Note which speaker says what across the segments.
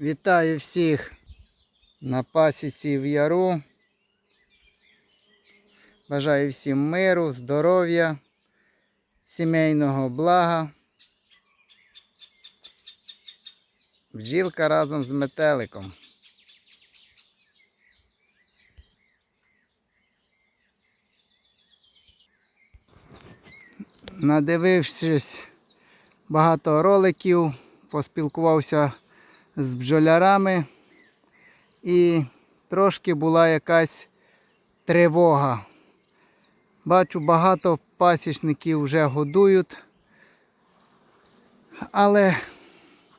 Speaker 1: Вітаю всіх на пасіці в яру. Бажаю всім миру, здоров'я, сімейного блага. Бджілка разом з метеликом. Надивившись багато роликів, поспілкувався з бджолярами і трошки була якась тривога. Бачу, багато пасічників вже годують, але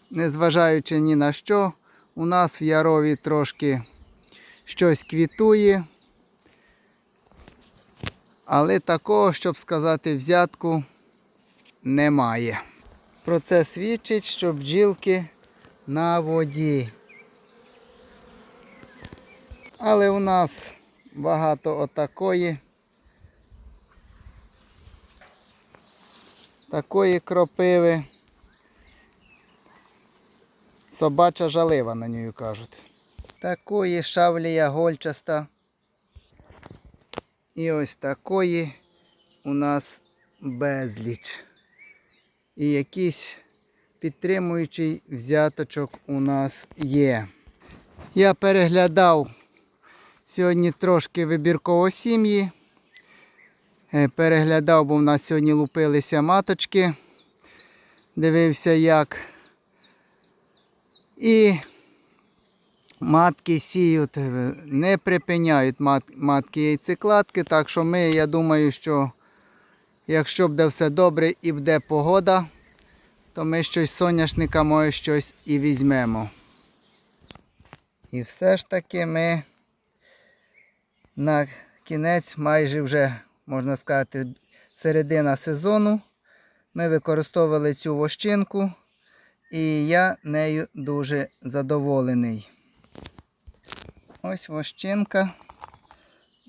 Speaker 1: незважаючи ні на що, у нас в Ярові трошки щось квітує. Але такого, щоб сказати, взятку немає. Про це свідчить, що бджілки на воді. Але у нас багато отакої. Такої кропиви. Собача жалива на нього кажуть. Такої шавлія гольчаста. І ось такої у нас безліч. І якийсь підтримуючий взяточок у нас є. Я переглядав сьогодні трошки вибірково сім'ї. Е, Переглядав, бо в нас сьогодні лупилися маточки. Дивився як. І матки сіють, е, не припиняють мат, матки яйцекладки. Так що ми, я думаю, що якщо буде все добре і буде погода, то ми щось соняшника, може щось і візьмемо. І все ж таки ми на кінець майже вже, можна сказати, середина сезону. Ми використовували цю вощинку і я нею дуже задоволений. Ось вощинка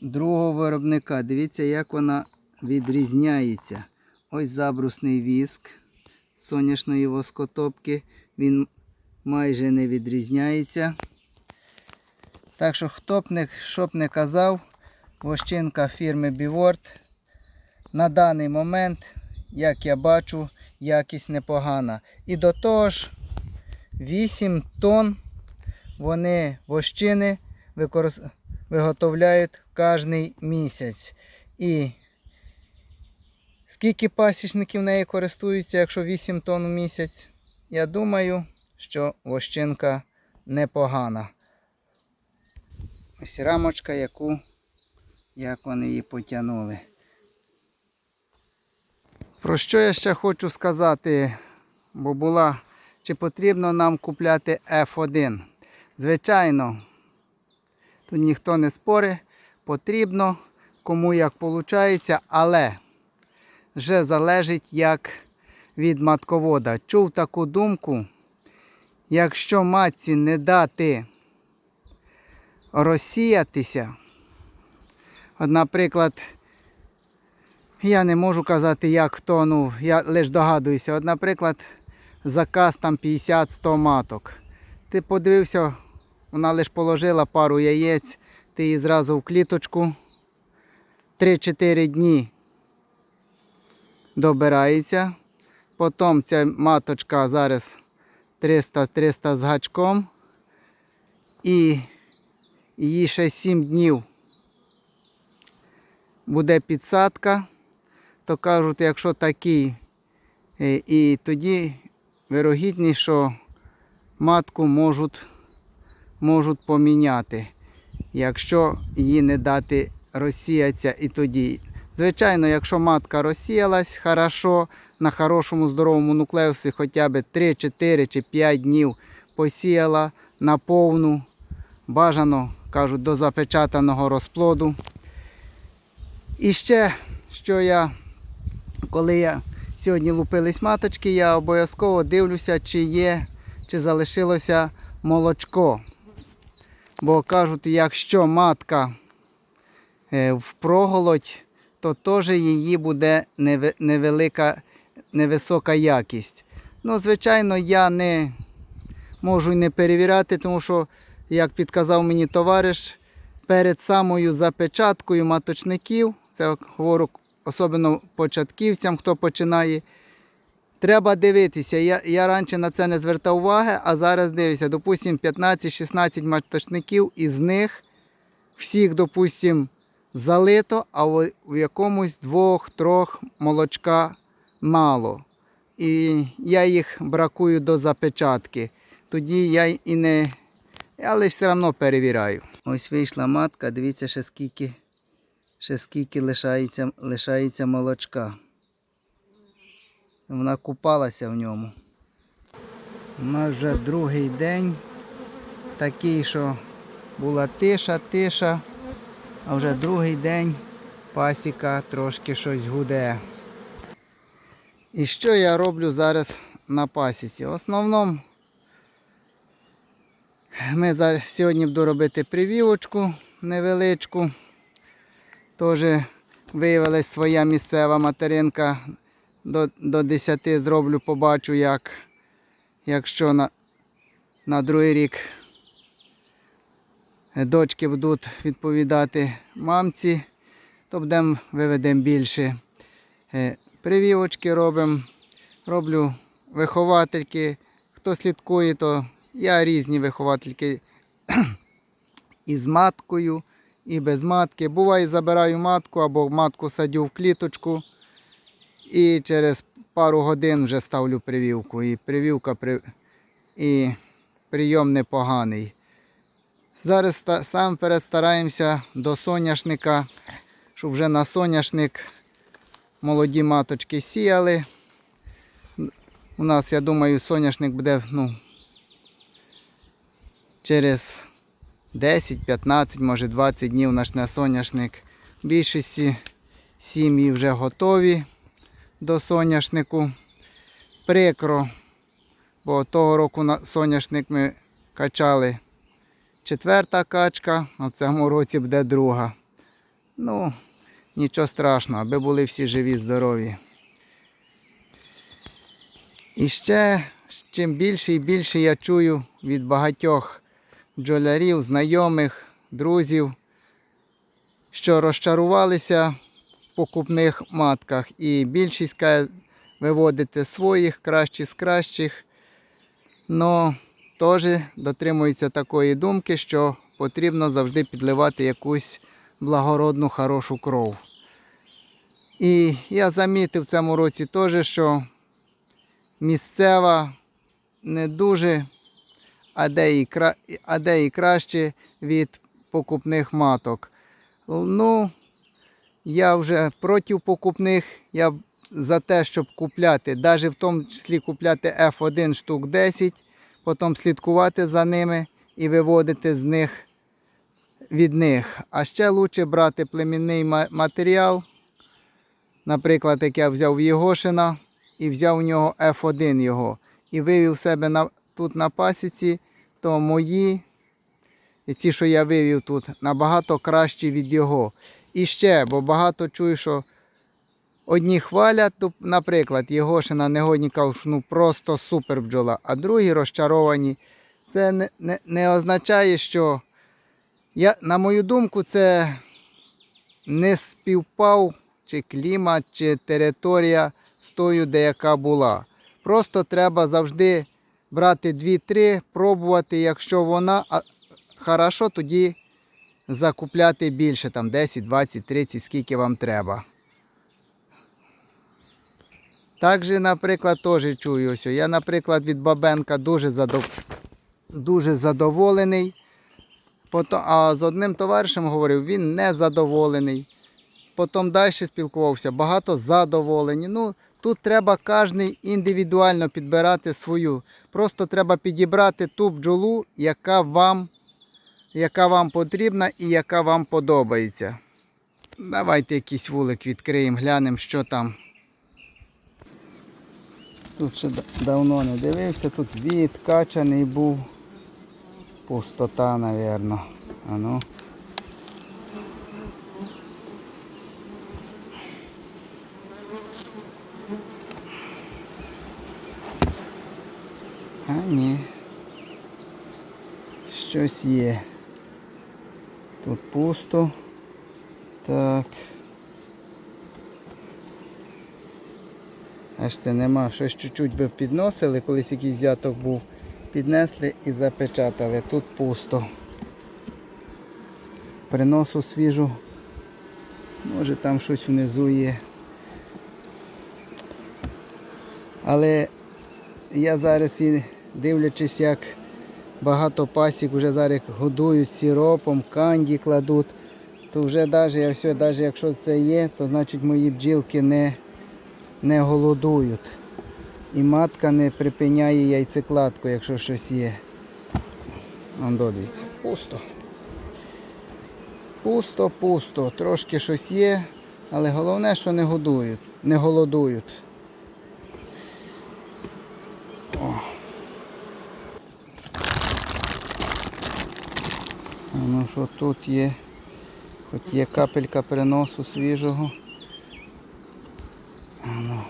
Speaker 1: другого виробника. Дивіться, як вона відрізняється. Ось забрусний віск соняшної воскотопки. Він майже не відрізняється. Так що, хто б не, що б не казав, вощинка фірми Біворд на даний момент, як я бачу, якість непогана. І до того ж, 8 тонн вони вощини використ... виготовляють кожний місяць. І скільки пасічників нею користуються, якщо 8 тонн в місяць, я думаю, що вощинка непогана. Ось рамочка, яку як вони її потягнули. Про що я ще хочу сказати, бо була, чи потрібно нам купляти F1. Звичайно, тут ніхто не спорить, потрібно, кому як виходить, але вже залежить як від матковода. Чув таку думку, якщо матці не дати розсіятися, от, наприклад, я не можу казати, як хто, ну, я лише догадуюся. От, наприклад, заказ там 50-100 маток. Ти подивився, вона лише положила пару яєць, ти її зразу в кліточку. 3-4 дні добирається. Потім ця маточка зараз 300-300 з гачком. І її ще 7 днів буде підсадка то кажуть, якщо такий, е, і тоді вирогідність, що матку можуть, можуть поміняти, якщо її не дати розсіятися і тоді. Звичайно, якщо матка розсіялась хорошо, на хорошому здоровому нуклеусі хоча б 3, 4 чи 5 днів посіяла на повну, бажано, кажуть, до запечатаного розплоду. І ще, що я коли я сьогодні лупились маточки, я обов'язково дивлюся, чи є, чи залишилося молочко. Бо кажуть, якщо матка е, впроголодь, то теж її буде невелика, невисока якість. Ну, звичайно, я не можу й не перевіряти, тому що, як підказав мені товариш, перед самою запечаткою маточників, це говорю особливо початківцям, хто починає. Треба дивитися. Я, я раніше на це не звертав уваги, а зараз дивлюся, допустимо, 15-16 маточників, із них всіх, допустимо, залито, а в, якомусь двох-трьох молочка мало. І я їх бракую до запечатки. Тоді я і не. Але все одно перевіряю. Ось вийшла матка, дивіться, ще скільки, ще скільки лишається, лишається молочка. Вона купалася в ньому. У нас вже другий день такий, що була тиша, тиша, а вже другий день пасіка трошки щось гуде. І що я роблю зараз на пасіці? В основному ми зараз сьогодні буду робити привівочку невеличку. Теж виявилась своя місцева материнка. До, до 10 зроблю, побачу, як, якщо на, на другий рік дочки будуть відповідати мамці, то будемо виведемо більше. Е, Привівочки робимо, роблю виховательки. Хто слідкує, то я різні виховательки і з маткою, і без матки. Буває, забираю матку або матку садю в кліточку. І через пару годин вже ставлю привівку. І привівка і прийом непоганий. Зараз сам перед стараємося до соняшника, щоб вже на соняшник молоді маточки сіяли. У нас, я думаю, соняшник буде ну, через 10-15, може 20 днів почне соняшник. В більшості сім'ї вже готові до соняшнику. Прикро, бо того року соняшник ми качали четверта качка, а в цьому році буде друга. Ну, нічого страшного, аби були всі живі, здорові. І ще чим більше і більше я чую від багатьох бджолярів, знайомих, друзів, що розчарувалися в покупних матках. І більшість каже, виводити своїх, кращі з кращих. Но теж дотримуються такої думки, що потрібно завжди підливати якусь благородну, хорошу кров. І я замітив в цьому році теж, що місцева не дуже, а де і, кра... а де і краще від покупних маток. Ну, я вже проти покупних, я за те, щоб купляти, навіть в тому числі купляти F1 штук 10, потім слідкувати за ними і виводити з них від них. А ще краще брати племінний матеріал. Наприклад, як я взяв Єгошина і взяв у нього F1 його і вивів себе на, тут на пасіці, то мої, і ті, що я вивів тут, набагато кращі від його. І ще, бо багато чую, що одні хвалять, наприклад, Єгошина негодніка ну, просто супер бджола, а другі розчаровані. Це не, не, не означає, що я, на мою думку, це не співпав чи клімат, чи територія з тою, де яка була. Просто треба завжди брати 2-3, пробувати, якщо вона а, хорошо, тоді закупляти більше, там 10, 20, 30, скільки вам треба. Також, наприклад, теж чую ось. Я, наприклад, від Бабенка дуже, задов... дуже задоволений. Потім, а з одним товаришем говорив, він не задоволений. Потім далі спілкувався, багато задоволені. Ну, тут треба кожен індивідуально підбирати свою. Просто треба підібрати ту бджолу, яка вам, яка вам потрібна і яка вам подобається. Давайте якийсь вулик відкриємо, глянемо, що там. Тут ще давно не дивився, тут відкачаний був. Пустота, мабуть. А ну. А ні. щось є. Тут пусто. Так. Аж те нема. Щось чуть-чуть би підносили, колись якийсь взяток був. Піднесли і запечатали. Тут пусто. Приносу свіжу. Може там щось внизу є. Але я зараз і дивлячись, як багато пасік вже зараз годують сиропом, канді кладуть, то вже навіть, навіть якщо це є, то значить мої бджілки не, не голодують. І матка не припиняє яйцекладку, якщо щось є. Вон дивіться, пусто. Пусто, пусто. Трошки щось є, але головне, що не годують, не голодують. А ну що тут є? Хоч є капелька переносу свіжого. А ну.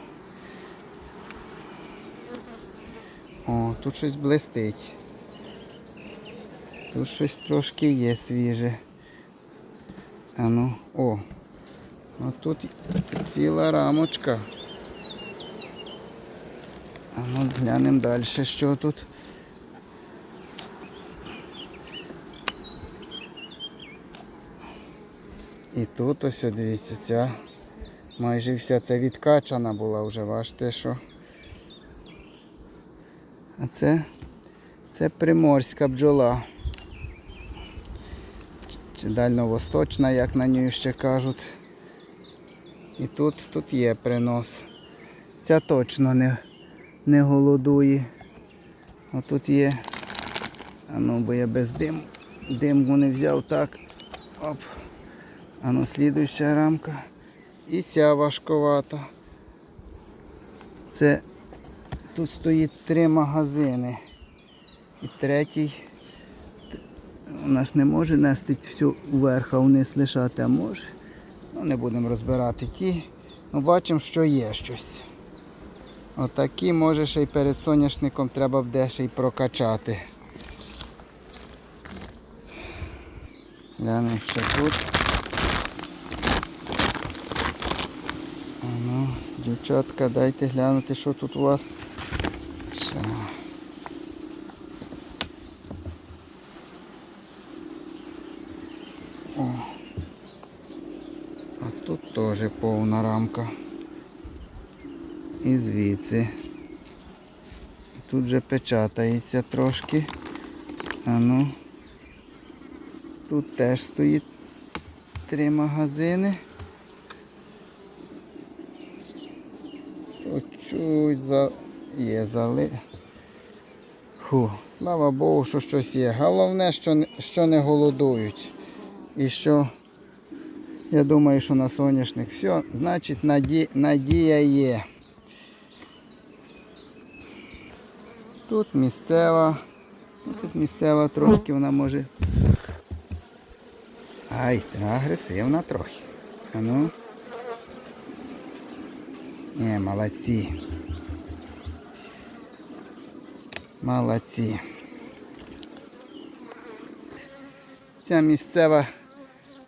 Speaker 1: О, тут щось блистить. Тут щось трошки є свіже. А ну, о. А тут ціла рамочка. А ну глянемо далі, що тут. І тут ось, дивіться, ця майже вся ця відкачана була вже, бачите, що. А це, це приморська бджола. Чи- дальньовосточна, як на ній ще кажуть. І тут, тут є принос. Ця точно не, не голодує. Отут є. А ну, бо я без диму. Диму не взяв так. Оп. А ну, слідуюча рамка. І ця важковата. Це тут стоїть три магазини. І третій. Вона ж не може нести всю вверх, вниз лишати, а може. Ну, не будемо розбирати ті. Ну, бачимо, що є щось. Отакі, може, ще й перед соняшником треба буде ще й прокачати. Глянемо ще тут. Ну, дівчатка, дайте глянути, що тут у вас. Ще. О. А тут теж повна рамка. І звідси. Тут вже печатається трошки. А ну. Тут теж стоїть три магазини. Чуть за... є зали. Фу, слава Богу, що щось є. Головне, що не, що не голодують. І що я думаю, що на соняшник все, значить наді... надія є. Тут місцева. Ну, Тут місцева трошки вона може. Ай, та агресивна трохи. А ну. Ні, молодці. Молодці. Ця місцева,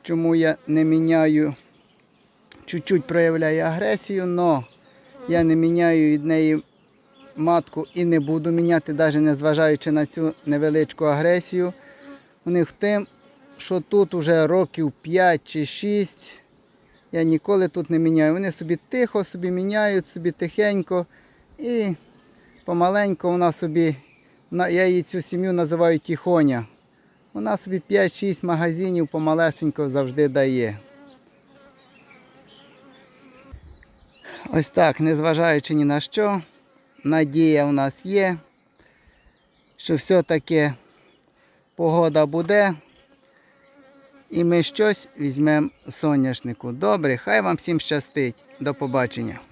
Speaker 1: чому я не міняю, чуть-чуть проявляє агресію, але я не міняю від неї матку і не буду міняти, навіть не зважаючи на цю невеличку агресію. У них в тим, що тут вже років 5 чи 6. Я ніколи тут не міняю. Вони собі тихо собі міняють, собі тихенько. І помаленьку вона собі, я її цю сім'ю називаю тихоня. Вона собі 5-6 магазинів помалесенько завжди дає. Ось так, незважаючи ні на що, надія в нас є, що все-таки погода буде. І ми щось візьмемо соняшнику. Добре, хай вам всім щастить. До побачення.